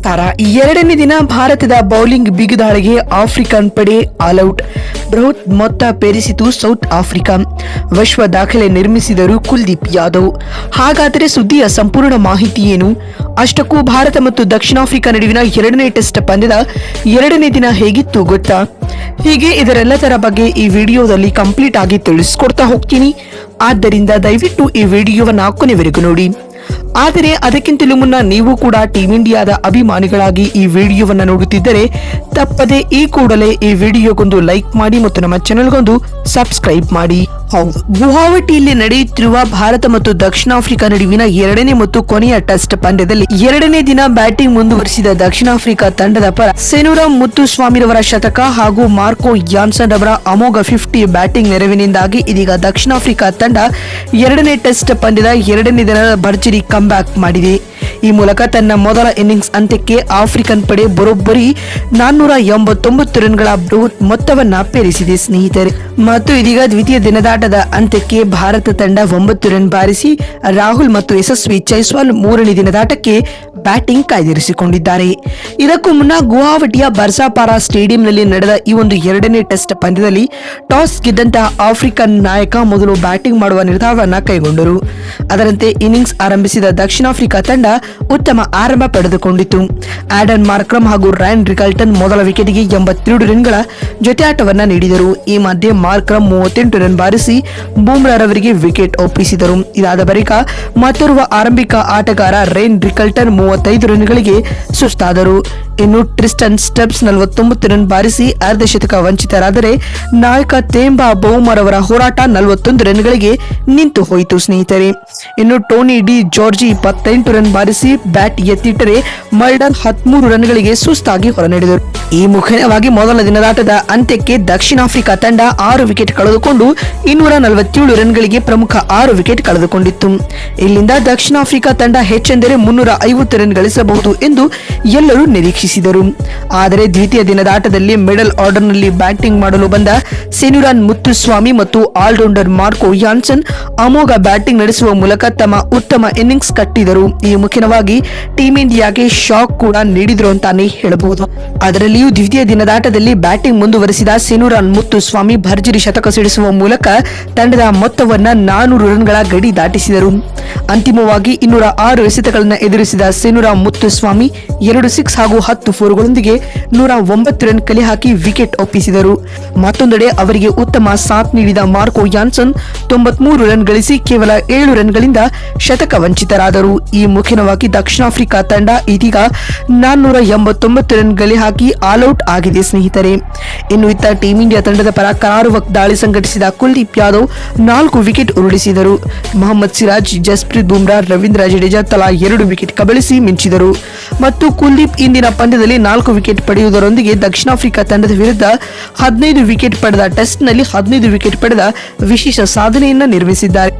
ನಮಸ್ಕಾರ. ಎರಡನೇ ದಿನ ಭಾರತದ ಬೌಲಿಂಗ್ ಬಿಗುದಾಳಿಗೆ ಆಫ್ರಿಕನ್ ಪಡೆ ಆಲ್ಔಟ್ ಬೃಹತ್ ಮೊತ್ತ ಪೇರಿಸಿತು ಸೌತ್ ಆಫ್ರಿಕಾ. ವಿಶ್ವ ದಾಖಲೆ ನಿರ್ಮಿಸಿದರು ಕುಲ್ದೀಪ್ ಯಾದವ್. ಹಾಗಾದರೆ ಸುದ್ದಿಯ ಸಂಪೂರ್ಣ ಮಾಹಿತಿ ಏನು? ಅಷ್ಟಕ್ಕೂ ಭಾರತ ಮತ್ತು ದಕ್ಷಿಣ ಆಫ್ರಿಕಾ ನಡುವಿನ ಎರಡನೇ ಟೆಸ್ಟ್ ಪಂದ್ಯದ ಎರಡನೇ ದಿನ ಹೇಗಿತ್ತು ಗೊತ್ತಾ? ಹೀಗೆ ಇದರೆಲ್ಲದರ ಬಗ್ಗೆ ಈ ವಿಡಿಯೋದಲ್ಲಿ ಕಂಪ್ಲೀಟ್ ಆಗಿ ತಿಳಿಸ್ಕೊಡ್ತಾ ಹೋಗ್ತೀನಿ. ಆದ್ದರಿಂದ ದಯವಿಟ್ಟು ಈ ವಿಡಿಯೋವನ್ನು ಕೊನೆವರೆಗೂ ನೋಡಿ. ಆದರೆ ಅದಕ್ಕಿಂತಲೂ ಮುನ್ನ ನೀವು ಕೂಡ ಟೀಮ್ ಇಂಡಿಯಾದ ಅಭಿಮಾನಿಗಳಾಗಿ ಈ ವಿಡಿಯೋವನ್ನು ನೋಡುತ್ತಿದ್ದರೆ ತಪ್ಪದೆ ಈ ಕೂಡಲೇ ಈ ವಿಡಿಯೋಗೊಂದು ಲೈಕ್ ಮಾಡಿ ಮತ್ತು ನಮ್ಮ ಚಾನೆಲ್ಗೊಂದು ಸಬ್ಸ್ಕ್ರೈಬ್ ಮಾಡಿ. ಹೌದು. ಗುವಾಹಟಿಯಲ್ಲಿ ನಡೆಯುತ್ತಿರುವ ಭಾರತ ಮತ್ತು ದಕ್ಷಿಣ ಆಫ್ರಿಕಾ ನಡುವಿನ ಎರಡನೇ ಮತ್ತು ಕೊನೆಯ ಟೆಸ್ಟ್ ಪಂದ್ಯದಲ್ಲಿ ಎರಡನೇ ದಿನ ಬ್ಯಾಟಿಂಗ್ ಮುಂದುವರಿಸಿದ ದಕ್ಷಿಣ ಆಫ್ರಿಕಾ ತಂಡದ ಪರ ಸೆನೂರಾಮ್ ಮುತ್ತುಸ್ವಾಮಿರವರ ಶತಕ ಹಾಗೂ ಮಾರ್ಕೋ ಯಾನ್ಸನ್ ರವರ ಅಮೋಘ ಫಿಫ್ಟಿ ಬ್ಯಾಟಿಂಗ್ ನೆರವಿನಿಂದಾಗಿ ಇದೀಗ ದಕ್ಷಿಣ ಆಫ್ರಿಕಾ ತಂಡ ಎರಡನೇ ಟೆಸ್ಟ್ ಪಂದ್ಯದ ಎರಡನೇ ದಿನದ ಭರ್ಜರಿ ಕಂಬ್ಯಾಕ್ ಮಾಡಿದೆ. ಈ ಮೂಲಕ ತನ್ನ ಮೊದಲ ಇನ್ನಿಂಗ್ಸ್ ಅಂತ್ಯಕ್ಕೆ ಆಫ್ರಿಕನ್ ಪಡೆ ಬರೋಬ್ಬರಿ ನಾನ್ನೂರ ಎಂಬತ್ತೊಂಬತ್ತು ರನ್ಗಳ ಬೃಹತ್ ಮೊತ್ತವನ್ನ ಪೇರಿಸಿದೆ ಸ್ನೇಹಿತರೆ. ಮತ್ತು ಇದೀಗ ದ್ವಿತೀಯ ದಿನದಾಟದ ಅಂತ್ಯಕ್ಕೆ ಭಾರತ ತಂಡ ಒಂಬತ್ತು ರನ್ ಬಾರಿಸಿ ರಾಹುಲ್ ಮತ್ತು ಯಶಸ್ವಿ ಜೈಸ್ವಾಲ್ ಮೂರನೇ ದಿನದಾಟಕ್ಕೆ ಬ್ಯಾಟಿಂಗ್ ಕಾಯ್ದಿರಿಸಿಕೊಂಡಿದ್ದಾರೆ. ಇದಕ್ಕೂ ಮುನ್ನ ಗುವಾಹಟಿಯ ಬರ್ಸಾಪಾರಾ ಸ್ಟೇಡಿಯಂನಲ್ಲಿ ನಡೆದ ಈ ಒಂದು ಎರಡನೇ ಟೆಸ್ಟ್ ಪಂದ್ಯದಲ್ಲಿ ಟಾಸ್ ಗೆದ್ದಂತಹ ಆಫ್ರಿಕನ್ ನಾಯಕ ಮೊದಲು ಬ್ಯಾಟಿಂಗ್ ಮಾಡುವ ನಿರ್ಧಾರವನ್ನು ಕೈಗೊಂಡರು. ಅದರಂತೆ ಇನ್ನಿಂಗ್ಸ್ ಆರಂಭಿಸಿದ ದಕ್ಷಿಣ ಆಫ್ರಿಕಾ ತಂಡ ಉತ್ತಮ ಆರಂಭ ಪಡೆದುಕೊಂಡಿತು. ಆಡನ್ ಮಾರ್ಕ್ರಮ್ ಹಾಗೂ ರ್ಯಾನ್ ರಿಕಲ್ಟನ್ ಮೊದಲ ವಿಕೆಟ್ಗೆ ಎಂಬತ್ತೆರಡು ರನ್ಗಳ ಜೊತೆಯಾಟವನ್ನು ನೀಡಿದರು. ಈ ಮಧ್ಯೆ ಮಾರ್ಕ್ರಮ್ ಮೂವತ್ತೆಂಟು ರನ್ ಬಾರಿಸಿ ಬೂಮ್ರಾರವರಿಗೆ ವಿಕೆಟ್ ಒಪ್ಪಿಸಿದರು. ಇದಾದ ಬಳಿಕ ಮತ್ತೊರ್ವ ಆರಂಭಿಕ ಆಟಗಾರ ರೈನ್ ರಿಕಲ್ಟನ್ ಮೂವತ್ತೈದು ರನ್ಗಳಿಗೆ ಸುಸ್ತಾದರು. ಇನ್ನು ಟ್ರಿಸ್ಟನ್ ಸ್ಟೆಪ್ಸ್ ನಲವತ್ತೊಂಬತ್ತು ರನ್ ಬಾರಿಸಿ ಅರ್ಧಶತಕ ವಂಚಿತರಾದರೆ ನಾಯಕ ತೇಂಬಾ ಬೌಮರ್ ಅವರ ಹೋರಾಟ ನಲವತ್ತೊಂದು ರನ್ಗಳಿಗೆ ನಿಂತು ಹೋಯಿತು ಸ್ನೇಹಿತರೆ. ಇನ್ನು ಟೋನಿ ಡಿ ಜಾರ್ಜಿ ಇಪ್ಪತ್ತೆಂಟು ರನ್ ಬಾರಿಸಿ ಬ್ಯಾಟ್ ಎತ್ತಿಟ್ಟರೆ ಮಲ್ಡನ್ ಹದಿಮೂರು ರನ್ಗಳಿಗೆ ಸುಸ್ತಾಗಿ ಹೊರನಡೆದರು. ಈ ಮುಖ್ಯವಾಗಿ ಮೊದಲ ದಿನದಾಟದ ಅಂತ್ಯಕ್ಕೆ ದಕ್ಷಿಣ ಆಫ್ರಿಕಾ ತಂಡ ಆರು ವಿಕೆಟ್ ಕಳೆದುಕೊಂಡು ಇನ್ನೂರ ನಲವತ್ತೇಳು ರನ್ಗಳಿಗೆ ಪ್ರಮುಖ ಆರು ವಿಕೆಟ್ ಕಳೆದುಕೊಂಡಿತ್ತು. ಇಲ್ಲಿಂದ ದಕ್ಷಿಣ ಆಫ್ರಿಕಾ ತಂಡ ಹೆಚ್ಚೆಂದರೆ ಮುನ್ನೂರ ಐವತ್ತು ರನ್ ಗಳಿಸಬಹುದು ಎಂದು ಎಲ್ಲರೂ ನಿರೀಕ್ಷಿಸಿದರು. ಆದರೆ ದ್ವಿತೀಯ ದಿನದಾಟದಲ್ಲಿ ಮಿಡಲ್ ಆರ್ಡರ್ನಲ್ಲಿ ಬ್ಯಾಟಿಂಗ್ ಮಾಡಲು ಬಂದ ಸೆನುರಾನ್ ಮುತ್ತುಸ್ವಾಮಿ ಮತ್ತು ಆಲ್ರೌಂಡರ್ ಮಾರ್ಕೋ ಯಾನ್ಸನ್ ಅಮೋಘ ಬ್ಯಾಟಿಂಗ್ ನಡೆಸುವ ಮೂಲಕ ತಮ್ಮ ಉತ್ತಮ ಇನ್ನಿಂಗ್ಸ್ ಕಟ್ಟಿದರು. ಈ ಮುಖ್ಯವಾಗಿ ಟೀಂ ಇಂಡಿಯಾಗೆ ಶಾಕ್ ಕೂಡ ನೀಡಿದ್ರು ಅಂತಾನೆ ಹೇಳಬಹುದು. ಅದರಲ್ಲಿಯೂ ದ್ವಿತೀಯ ದಿನದಾಟದಲ್ಲಿ ಬ್ಯಾಟಿಂಗ್ ಮುಂದುವರೆಸಿದ ಸೆನುರಾನ್ ಮುತ್ತುಸ್ವಾಮಿ ಭರ್ಜರಿ ಶತಕ ಸಿಡಿಸುವ ಮೂಲಕ ತಂಡದ ಮೊತ್ತವನ್ನ ನಾನೂರು ರನ್ಗಳ ಗಡಿ ದಾಟಿಸಿದರು. ಅಂತಿಮವಾಗಿ ಇನ್ನೂರ ಆರು ಎಸೆತಗಳನ್ನು ಎದುರಿಸಿದ ಸೆನುರಾಮ್ ಮುತ್ತುಸ್ವಾಮಿ ಎರಡು ಸಿಕ್ಸ್ ಹಾಗೂ ಹತ್ತು ಫೋರ್ಗಳೊಂದಿಗೆ ನೂರ ಒಂಬತ್ತು ರನ್ ಕಲೆ ಹಾಕಿ ವಿಕೆಟ್ ಒಪ್ಪಿಸಿದರು. ಮತ್ತೊಂದೆಡೆ ಅವರಿಗೆ ಉತ್ತಮ ಸಾಥ್ ನೀಡಿದ ಮಾರ್ಕೋ ಯಾನ್ಸನ್ ತೊಂಬತ್ಮೂರು ರನ್ ಗಳಿಸಿ ಕೇವಲ ಏಳು ರನ್ಗಳಿಂದ ಶತಕ ವಂಚಿತರಾದರು. ಈ ಮುಖ್ಯವಾಗಿ ದಕ್ಷಿಣ ಆಫ್ರಿಕಾ ತಂಡ ಇದೀಗ ನಾನ್ನೂರ ಎಂಬತ್ತೊಂಬತ್ತು ರನ್ ಗಳಿ ಹಾಕಿ ಆಲ್ಔಟ್ ಆಗಿದೆ ಸ್ನೇಹಿತರೆ. ಇನ್ನು ಇತ್ತ ಟೀಂ ಇಂಡಿಯಾ ತಂಡದ ಪರ ಕರಾರುವಕ್ ದಾಳಿ ಸಂಘಟಿಸಿದ ಕುಲ್ದೀಪ್ ಯಾದವ್ ನಾಲ್ಕು ವಿಕೆಟ್ ಉರುಳಿಸಿದರು. ಮೊಹಮ್ಮದ್ ಸಿರಾಜ್, ಜಸ್ಪ್ರೀತ್ ಬುಮ್ರಾ, ರವೀಂದ್ರ ಜಡೇಜಾ ತಲಾ ಎರಡು ವಿಕೆಟ್ ಕಬಳಿಸಿ ಮಿಂಚಿದರು. ಮತ್ತು ಕುಲ್ದೀಪ್ ಇಂದಿನ ಪಂದ್ಯದಲ್ಲಿ ನಾಲ್ಕು ವಿಕೆಟ್ ಪಡೆಯುವುದರೊಂದಿಗೆ ದಕ್ಷಿಣ ಆಫ್ರಿಕಾ ತಂಡದ ವಿರುದ್ಧ ಹದಿನೈದು ವಿಕೆಟ್ ಪಡೆದ ಟೆಸ್ಟ್ನಲ್ಲಿ ಹದಿನೈದು ವಿಕೆಟ್ ಪಡೆದ ವಿಶೇಷ ಸಾಧನೆಯನ್ನ ನಿರ್ಮಿಸಿದ್ದಾರೆ.